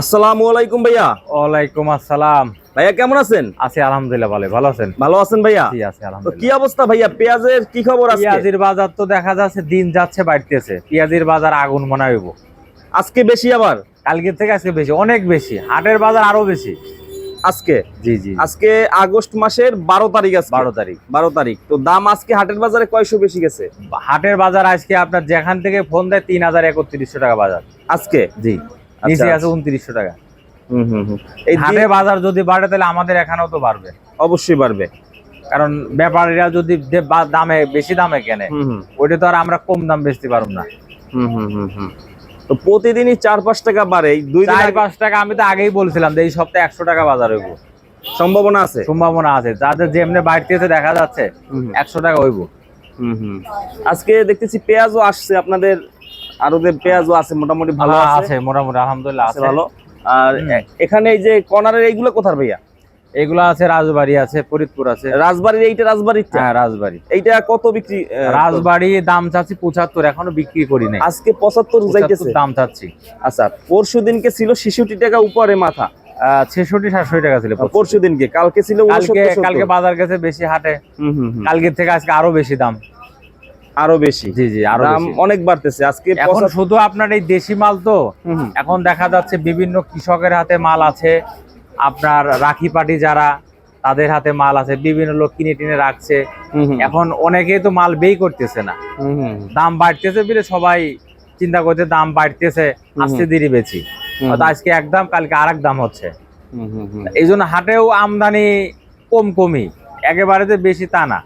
আসসালামু আলাইকুম ভাইয়া। ওয়ালাইকুম আসসালাম। ভাইয়া কেমন আছেন? আছি আলহামদুলিল্লাহ ভালো। ভালো আছেন? ভালো আছেন ভাইয়া? জি আছে তো কি অবস্থা ভাইয়া? পেঁয়াজের কি খবর আজকে? পেঁয়াজির বাজার তো দেখা যাচ্ছে দিন যাচ্ছে বাড়তেছে। পেঁয়াজির বাজার আগুন মনে হইব। আজকে বেশি আবার? কালকে থেকে আজকে বেশি অনেক বেশি। হাটের বাজার আরও বেশি। আজকে? জি জি। আজকে আগস্ট মাসের বারো তারিখ আছে বারো তারিখ। বারো তারিখ। তো দাম আজকে হাটের বাজারে কয়শো বেশি গেছে? হাটের বাজার আজকে আপনার যেখান থেকে ফোন দেয় তিন হাজার একত্রিশশো টাকা বাজার। আজকে? জি। নিচে আছে উনত্রিশশো টাকা। হুম হুম হুম। এই হাটের বাজার যদি বাড়ে তাহলে আমাদের এখানেও তো বাড়বে। অবশ্যই বাড়বে। কারণ ব্যাপারীরা যদি দামে বেশি দামে কেনে ওইটা তো আর আমরা কম দাম বেচতে পারব না। হুম হুম হুম হুম। তো প্রতিদিনই চার পাঁচ টাকা বাড়ে। দুই চার পাঁচ টাকা আমি তো আগেই বলছিলাম যে এই সপ্তাহে একশো টাকা বাজার হইব। সম্ভাবনা আছে? সম্ভাবনা আছে। যাদের যেমনি বাড়তেছে দেখা যাচ্ছে। একশো টাকা হইব। হুম হুম। আজকে দেখতেছি পেঁয়াজও আসছে আপনাদের আরও যে পেঁয়াজও আছে মোটামুটি ভালো হ্যাঁ, আছে। মোটামুটি আলহামদুলিল্লাহ আছে ভালো। আর এখানে এই যে কর্নারের এইগুলো কোথার ভাইয়া? এগুলো আছে রাজবাড়ি আছে ফরিদপুর আছে। রাজবাড়ির এইটা রাজবাড়ির হ্যাঁ রাজবাড়ি। এইটা কত বিক্রি রাজবাড়ি দাম চাচ্ছি পঁচাত্তর এখনও বিক্রি করি নাই। আজকে পঁচাত্তর যাইতেছে? দাম চাচ্ছি। আচ্ছা পরশু দিনকে ছিল ছেষট্টি টাকা উপরে মাথা। ছেষট্টি সাতষট্টি টাকা ছিল পরশু দিনকে। কালকে ছিল কালকে 69, কালকে বাজার গেছে বেশি হাটে। কালকে থেকে আজকে আরও বেশি দাম। আরও বেশি। জি জি আরও দাম অনেক বাড়তেছে। আজকে এখন শুধু আপনার এই দেশি মাল তো। এখন দেখা যাচ্ছে বিভিন্ন কৃষকের হাতে মাল আছে। আপনার রাখি পাটি যারা তাদের হাতে মাল আছে। বিভিন্ন লোক কিনে টিনে রাখছে। এখন অনেকেই তো মাল বেই করতেছে না। দাম বাড়তেছে বলে সবাই চিন্তা করছে দাম বাড়তেছে আস্তে বেচি হুম, হয়তো আজকে এক দাম কালকে আরেক দাম হচ্ছে। এই জন্য হাটেও আমদানি কম কমই। একেবারে যে বেশি তা না।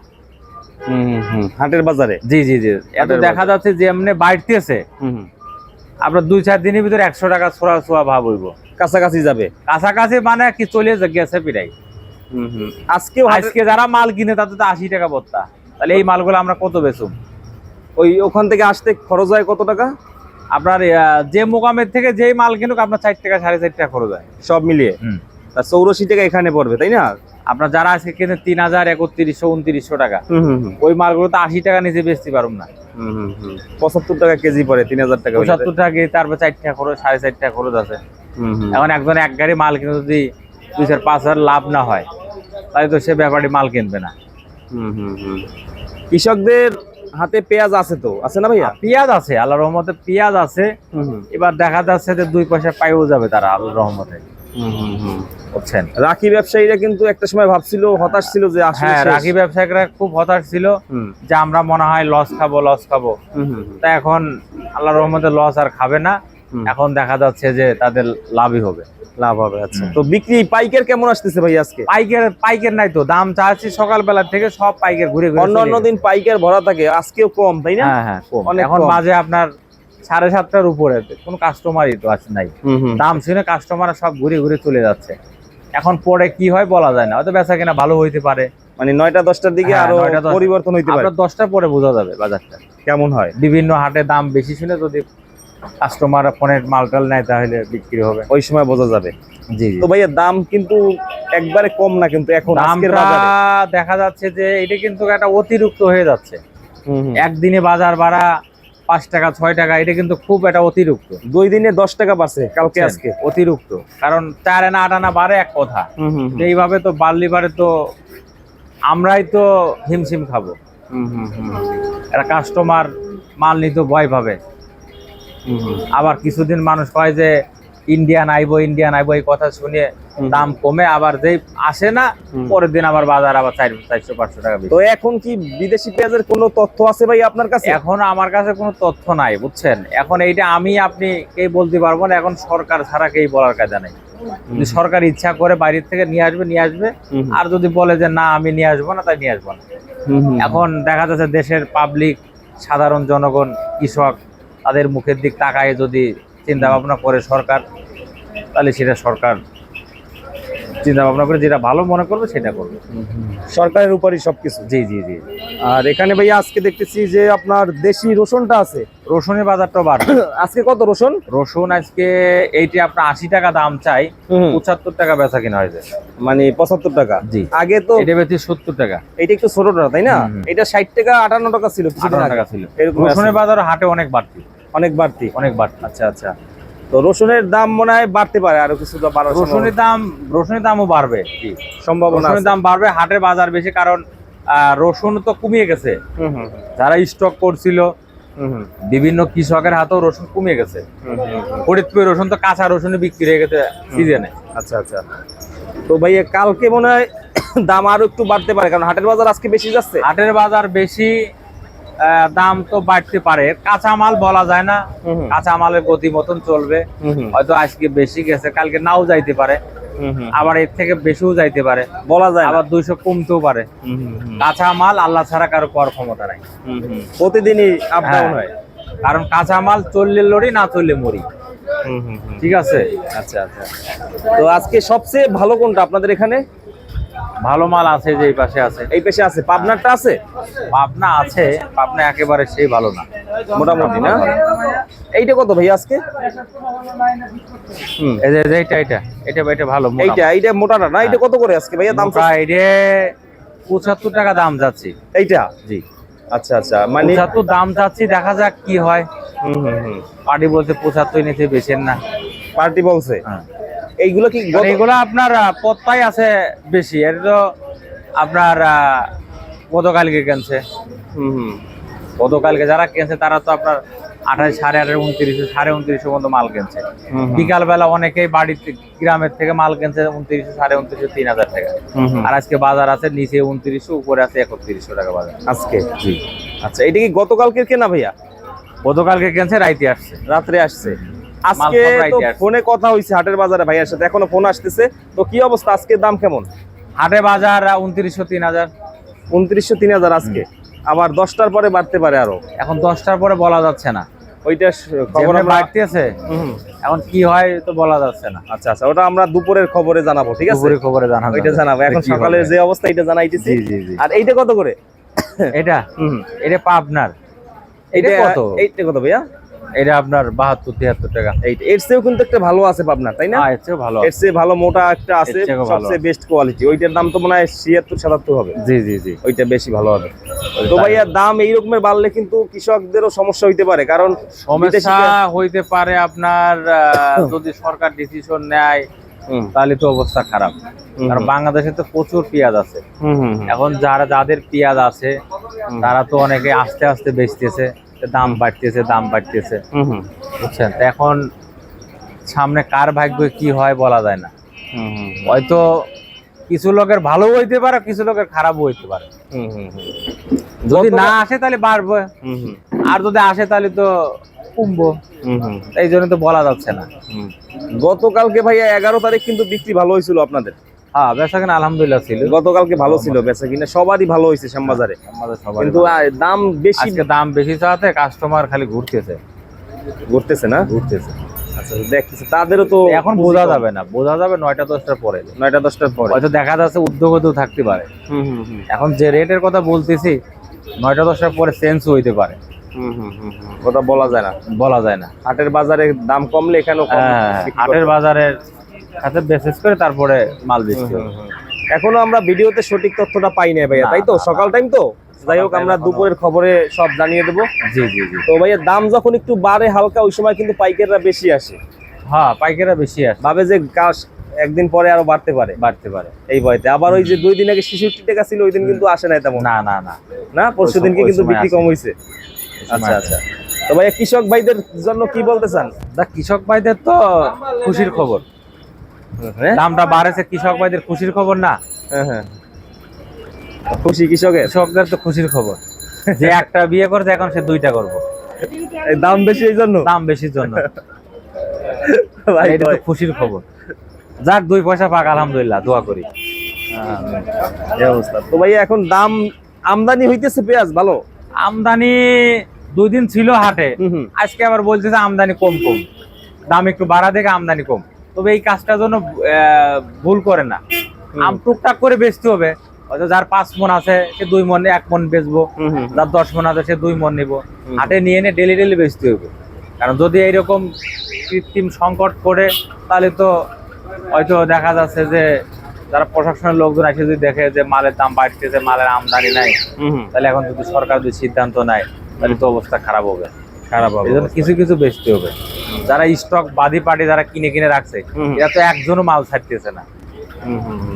হাটের বাজারে? জি জি জি। এত দেখা যাচ্ছে যে এমনি বাড়তেছে। আপনার দুই চার দিনের ভিতরে একশো টাকা ছোড়া ছোয়া ভাব হইব। কাছাকাছি যাবে? কাছাকাছি মানে কি চলে গেছে হাটের- আজকে যারা মাল কিনে তাদের তো আশি টাকা বত্তা। তাহলে এই মালগুলো আমরা কত বেচুম? ওই ওখান থেকে আসতে খরচ হয় কত টাকা? আপনার যে মোকামের থেকে যেই মাল কিনুক আপনার চার টাকা সাড়ে চার টাকা খরচ হয়। সব মিলিয়ে? চৌরাশি টাকা এখানে পড়বে তাই না? আপনার যারা আজকে কিনে তিন হাজার একত্রিশশো উনত্রিশশো টাকা ওই মালগুলো তো আশি টাকা নিচে বেচতে পারুম না। পঁচাত্তর টাকা কেজি পরে তিন হাজার টাকা পঁচাত্তর টাকা কেজি, তারপর চার টাকা খরচ সাড়ে চার টাকা খরচ আছে। এখন একজন এক গাড়ি মাল কিনে যদি দুই চার পাঁচ হাজার লাভ না হয় তাহলে তো সে ব্যাপারে মাল কিনবে না। কৃষকদের হাতে পেঁয়াজ আছে তো? আছে না ভাইয়া? পেঁয়াজ আছে আল্লাহ রহমতে পেঁয়াজ আছে। এবার দেখা যাচ্ছে যে দুই পয়সা পাইও যাবে তারা আল্লাহ রহমতে। হুম, হুম, হুম। বুঝছেন? রাখি ব্যবসায়ীরা কিন্তু একটা সময় ভাবছিল হতাশ ছিল যে হ্যাঁ রাখি ব্যবসায়িকরা খুব হতাশ ছিল যে আমরা মনে হয় লস খাব লস খাব। তা এখন আল্লাহ রহমতে লস আর খাবে না। এখন দেখা যাচ্ছে যে তাদের লাভই হবে। লাভ হবে আচ্ছা। তো বিক্রি পাইকার কেমন আসতেছে ভাই আজকে? পাইকের পাইকের নাই তো। দাম চাচ্ছি সকালবেলা থেকে সব পাইকের ঘুরে ঘুরে অন্য অন্য দিন পাইকার ভরা থাকে আজকেও কম তাই না? হ্যাঁ হ্যাঁ এখন মাঝে আপনার সাড়ে সাতটার উপরে। কোনো কাস্টমারই তো আছে নাই। দাম শুনে কাস্টমার সব ঘুরে ঘুরে চলে যাচ্ছে। এখন পরে কি হয় বলা যায় না। হয়তো বেচা কিনা ভালো হইতে পারে। মানে নয়টা দশটার দিকে হ্যাঁ, আরও পরিবর্তন হইতে পারে। দশটা পরে বোঝা যাবে বাজারটা। কেমন হয়? বিভিন্ন হাটে দাম বেশি শুনে যদি কাস্টমার ফোনের মালটাল নেয় তাহলে বিক্রি হবে। ওই সময় বোঝা যাবে। জি তো ভাইয়া দাম কিন্তু একবারে কম না কিন্তু এখন আজকের বাজারে? দেখা যাচ্ছে যে এটা কিন্তু একটা অতিরিক্ত হয়ে যাচ্ছে। একদিনে বাজার ভাড়া পাঁচ টাকা ছয় টাকা এটা কিন্তু খুব একটা অতিরিক্ত দুই দিনে দশ টাকা বাড়ছে কালকে আজকে অতিরিক্ত কারণ চার আনা আট আনা বাড়ে এক কথা। এইভাবে তো বাড়লি বাড়ে তো আমরাই তো হিমশিম খাব একটা কাস্টমার মাল নিতে ভয় পাবে। আবার কিছুদিন মানুষ কয় যে ইন্ডিয়ান আইবো ইন্ডিয়ান আইবো এই কথা শুনে। দাম কমে আবার যেই আসে না পরের দিন আবার বাজার আবার চার চারশো পাঁচশো টাকা তো এখন কি বিদেশি পেঁয়াজের কোনো তথ্য আছে ভাই আপনার কাছে? এখন আমার কাছে কোনো তথ্য নাই বুঝছেন? এখন এইটা আমি আপনি কেই বলতে পারব না এখন সরকার ছাড়া কেই বলার কাজে নাই। সরকার ইচ্ছা করে বাইরের থেকে নিয়ে আসবে নিয়ে আসবে। আর যদি বলে যে না আমি নিয়ে আসব না তাই নিয়ে আসব না। এখন দেখা যাচ্ছে দেশের পাবলিক সাধারণ জনগণ কৃষক তাদের মুখের দিক তাকায় যদি চিন্তা ভাবনা করে সরকার তাহলে সেটা সরকার চিন্তা ভাবনা করে যেটা ভালো মনে করবে সেটা করবে। সরকারের উপরই সবকিছু? জি জি জি। আর এখানে ভাইয়া আজকে দেখতেছি যে আপনার দেশি রসুনটা আছে। রসুনের বাজারটা বাড়বে। আজকে কত রসুন? রসুন আজকে এইটি আপনার আশি টাকা দাম চাই। পঁচাত্তর টাকা বেচা কিনা হয়েছে। মানে পঁচাত্তর টাকা? জি। আগে তো এটা বেচি সত্তর টাকা। এটা একটু ছোটটা তাই না। এটা ষাট টাকা আটান্ন টাকা ছিল টাকা ছিল। রসুনের বাজার হাটে অনেক বাড়তি। অনেক বাড়তি। অনেক বাড়তি। আচ্ছা আচ্ছা। তো রসুনের দাম মনে হয় বাড়তে পারে আরও কিছু রসুনের দাম রসুনের দামও বাড়বে। সম্ভাবনা রসুনের দাম বাড়বে হাটের বাজার বেশি কারণ রসুন তো কমিয়ে গেছে। হুম হুম যারা স্টক করছিল বিভিন্ন কৃষকের হাতেও রসুন কমিয়ে গেছে। ফরিদপুর রসুন তো কাঁচা রসুনে বিক্রি হয়ে গেছে সিজনে আচ্ছা আচ্ছা। তো ভাইয়া কালকে মনে হয় দাম আরও একটু বাড়তে পারে কারণ হাটের বাজার আজকে বেশি যাচ্ছে। হাটের বাজার বেশি দাম তো বাড়তে পারে কাঁচা মাল বলা যায় না হুম হুম। কাঁচা মালের গতি মতন চলবে। হয়তো আজকে বেশি গেছে কালকে নাও যাইতে পারে। আবার এর থেকে বেশিও যাইতে পারে বলা যায় আবার দুইশো কমতেও পারে হুম হুম হুম। কাঁচা মাল আল্লাহ ছাড়া কারও কর ক্ষমতা নাই। প্রতিদিনই আপ ডাউন হ্যাঁ। হয় কারণ কাঁচা মাল চললে লড়ি না চললে মরি। ঠিক আছে আচ্ছা আচ্ছা তো আজকে সবচেয়ে ভালো কোনটা আপনাদের এখানে ভালো মাল আছে যে এই পাশে আছে। এই পাশে আছে। পাবনারটা আছে? পাবনা আছে পাবনা একেবারে সেই ভালো না। মোটামুটি না? এইটা কত ভাই আজকে? হুম এইটা এটা এটা এটা ভালো মোটা এইটা এইটা মোটাটা না? এইটা কত করে আজকে ভাইয়া দাম এটা পঁচাত্তর টাকা দাম যাচ্ছি। এইটা? জি। আচ্ছা আচ্ছা মানে পঁচাত্তর দাম যাচ্ছি দেখা যাক কি হয়। হুম হুম হুম। পার্টি বলতে পঁচাত্তর নিতে বেছেন না। পার্টি বলছে? হ্যাঁ। এইগুলো কি গত- এগুলো আপনার পত্তাই আছে বেশি। এটা তো আপনার গতকালকে কেনছে। হুম হুম। গতকালকে যারা কেনছে তারা তো আপনার আঠাশ সাড়ে আঠারো উনত্রিশশো সাড়ে উনত্রিশশো পর্যন্ত মাল কেনছে। বিকালবেলা অনেকেই বাড়িতে গ্রামের থেকে মাল কেনছে উনত্রিশশো সাড়ে উনত্রিশশো তিন হাজার টাকা। আর আজকে বাজার আছে নিচে উনত্রিশশো উপরে আছে একত্রিশশো টাকা বাজার। আজকে জি। আচ্ছা। এটা কি গতকালকে কেনা ভাইয়া? গতকালকে কেনছে রাইতে আসছে। রাত্রে আসছে। আজকে তো ফোনে কথা হইছে হাটের বাজারে ভাইয়ার সাথে এখনও ফোন আসতেছে। তো কি অবস্থা আজকে দাম কেমন? হাটে বাজার উনত্রিশশো তিন হাজার। উনত্রিশশো তিন হাজার আজকে। আবার দশটার পরে বাড়তে পারে আরও। এখন দশটার পরে বলা যাচ্ছে না। ওইটা খবর বাড়তেছে। এখন কি হয় তো বলা যাচ্ছে না। আচ্ছা আচ্ছা ওটা আমরা দুপুরের খবরে জানাব ঠিক আছে? দুপুরে খবরে জানাব। ওইটা জানাব। এখন। সকালের যে অবস্থা এটা জানাইতেছি। জি জি জি। আর এইটা কত করে? এটা। এটা পাবনার। এইটা এটা কত? এইটা কত ভাইয়া? এটা আপনার বাহাত্তর তিয়াত্তর টাকা। এর চেয়েও কিন্তু একটা ভালো আছে পাবনার তাই না? হ্যাঁ এর চেয়েও ভালো এর চেয়ে ভালো মোটা একটা আছে সবচেয়ে বেস্ট কোয়ালিটি ওইটার দাম তো মনে হয় ছিয়াত্তর সাতাত্তর হবে। জি জি জি। ওইটা বেশি ভালো হবে। তো ভাইয়া দাম। এই রকমের বাড়লে কিন্তু কৃষকদেরও সমস্যা হইতে পারে কারণ সমস্যা হইতে পারে আপনার যদি সরকার ডিসিশন নেয় তাহলে তো অবস্থা খারাপ। কারণ বাংলাদেশে তো প্রচুর পেঁয়াজ আছে। হুম, হুম, হুম। এখন যারা যাদের পেঁয়াজ আছে তারা তো অনেকে আস্তে আস্তে বেচতেছে। দাম বাড়তেছে দাম বাড়তেছে। বুঝছেন? তো এখন সামনে কার ভাগ্য কি হয় বলা যায় না। হয়তো কিছু লোকের ভালো হইতে পারে কিছু লোকের খারাপও হইতে পারে। যদি না আসে তাহলে বাড়বে। আর যদি আসে তাহলে তো কমবো এই জন্য তো বলা যাচ্ছে না। গতকালকে ভাইয়া এগারো তারিখ কিন্তু বিক্রি ভালো হয়েছিল আপনাদের। হ্যাঁ বেচা কেনা আলহামদুলিল্লাহ ছিল। গতকালকে ভালো ছিল বেচা কিনা সবারই ভালো হয়েছে শ্যামবাজারে। কিন্তু দাম বেশি দাম বেশি চাওয়াতে কাস্টমার খালি ঘুরতেছে। ঘুরতেছে না? ঘুরতেছে। আচ্ছা দেখতেছে তাদেরও তো এখন বোঝা যাবে না বোঝা যাবে নয়টা দশটার পরে। নয়টা দশটার পরে। হয়তো দেখা যাচ্ছে থাকতে পারে। হুম, হুম, হুম, এখন যে রেটের কথা বলতেছি নয়টা দশটার পরে চেঞ্জ হইতে পারে। কথা বলা যায় না। বলা যায় না। হাটের বাজারে দাম কমলে এখানেও হ্যাঁ, বিক্রি হাটের বাজারের সাথে বেসেস করে তারপরে মাল হুম। এখনও আমরা ভিডিওতে সঠিক তথ্যটা পাই নাই ভাইয়া না, তাই তো? না, না। সকাল টাইম তো? যাই হোক আমরা দুপুরের খবরে সব জানিয়ে দেবো। জি জি জি। তো ভাইয়া দাম যখন একটু বাড়ে হালকা ওই সময় কিন্তু পাইকাররা বেশি আসে। হ্যাঁ পাইকারা বেশি আসে। ভাবে যে গাছ একদিন পরে আরও বাড়তে পারে। বাড়তে পারে। এই ভয়তে। আবার ওই যে দুই দিন আগে ছেষট্টি টাকা ছিল ওই দিন কিন্তু আসে নাই তেমন। না না না। না? পরশু দিনকে কিন্তু বিক্রি কম হয়েছে আচ্ছা আচ্ছা। তো ভাইয়া কৃষক ভাইদের জন্য কি বলতে চান? দা কৃষক ভাইদের তো খুশির খবর। দামটা বাড়েছে কৃষক ভাইদের খুশির খবর না? হ্যাঁ হ্যাঁ। খুশি কৃষকের? কৃষকদের তো খুশির খবর। যে একটা বিয়ে করছে এখন সে দুইটা করব। দাম বেশি এই জন্য? দাম বেশির জন্য। এটা তো খুশির খবর। যাক দুই পয়সা পাক আলহামদুলিল্লাহ দোয়া করি। তো ভাইয়া এখন দাম আমদানি হইতেছে পেঁয়াজ ভালো? আমদানি দুই দিন ছিল হাটে। আজকে আবার বলছে যে আমদানি কম কম। দাম একটু বাড়া দেখে আমদানি কম। তবে এই কাজটার জন্য ভুল করে না। আম টুকটাক করে বেচতে হবে। যার পাঁচ মন আছে সে দুই মন এক মন বেচবো। যার দশ মন আছে সে দুই মন নিব। হাটে নিয়ে এনে ডেলি ডেলি বেচতে হবে। কারণ যদি এইরকম কৃত্রিম সংকট করে তাহলে তো হয়তো দেখা যাচ্ছে যে যারা প্রশাসনের লোকজন এসে যদি দেখে যে মালের দাম বাড়তেছে মালের আমদানি নাই তাহলে এখন যদি সরকার যদি সিদ্ধান্ত নেয় তাহলে তো অবস্থা খারাপ হবে। খারাপ হবে কিছু কিছু বেচতে হবে। যারা স্টক বাদি পার্টি যারা কিনে কিনে রাখছে। এরা তো একজনও মাল ছাড়তেছে না।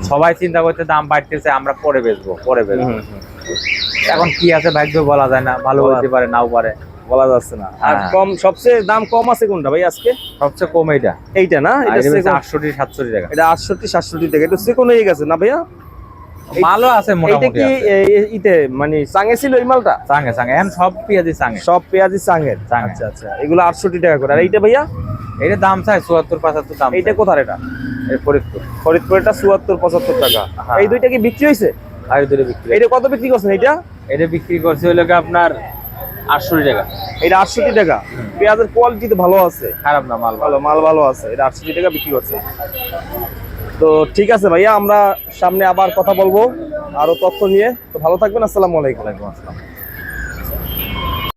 সবাই চিন্তা করতে দাম বাড়তেছে আমরা পরে বেচবো পরে বেচবো। এখন কি আছে ভাগ্য বলা যায় না ভালো বলা- হতে পারে নাও পারে বলা যাচ্ছে না। আর হ্যাঁ। কম সবচেয়ে দাম কম আছে কোনটা ভাই আজকে? সবচেয়ে কম এইটা। এইটা না? এটা আটষট্টি সাতষট্টি টাকা। এটা আটষট্টি সাতষট্টি টাকা। এটা সেকোন হয়ে গেছে না ভাইয়া? মালও আছে মোটামুটি ইতে মানে চাঙে ছিল এই মালটা? চাঙে চাঙে এখন সব পেঁয়াজি চাঙে। সব পেঁয়াজি চাঙে। আচ্ছা আচ্ছা এগুলো আটষট্টি টাকা করে। আর এইটা ভাইয়া? এটা দাম চাই চুয়াত্তর পঁচাত্তর দাম এইটা কোথার এটা? এই ফরিদপুর। ফরিদপুরটা চুয়াত্তর পঁচাত্তর টাকা। হ্যাঁ। এই দুইটা কি বিক্রি হয়েছে? আর দূরে বিক্রি এইটা কত বিক্রি করছেন এইটা? এটা বিক্রি করছে হলো আপনার আটষট্টি টাকা। এটা আটষট্টি টাকা। পেঁয়াজের কোয়ালিটি তো ভালো আছে। খারাপ না মাল ভালো ভালো। মাল ভালো আছে। এটা আটষট্টি টাকা বিক্রি করছে। তো ঠিক আছে ভাইয়া, আমরা সামনে আবার কথা বলব, আরও তথ্য নিয়ে। তো ভালো থাকবেন, আসসালামু আলাইকুম। ওয়ালাইকুম আসসালাম।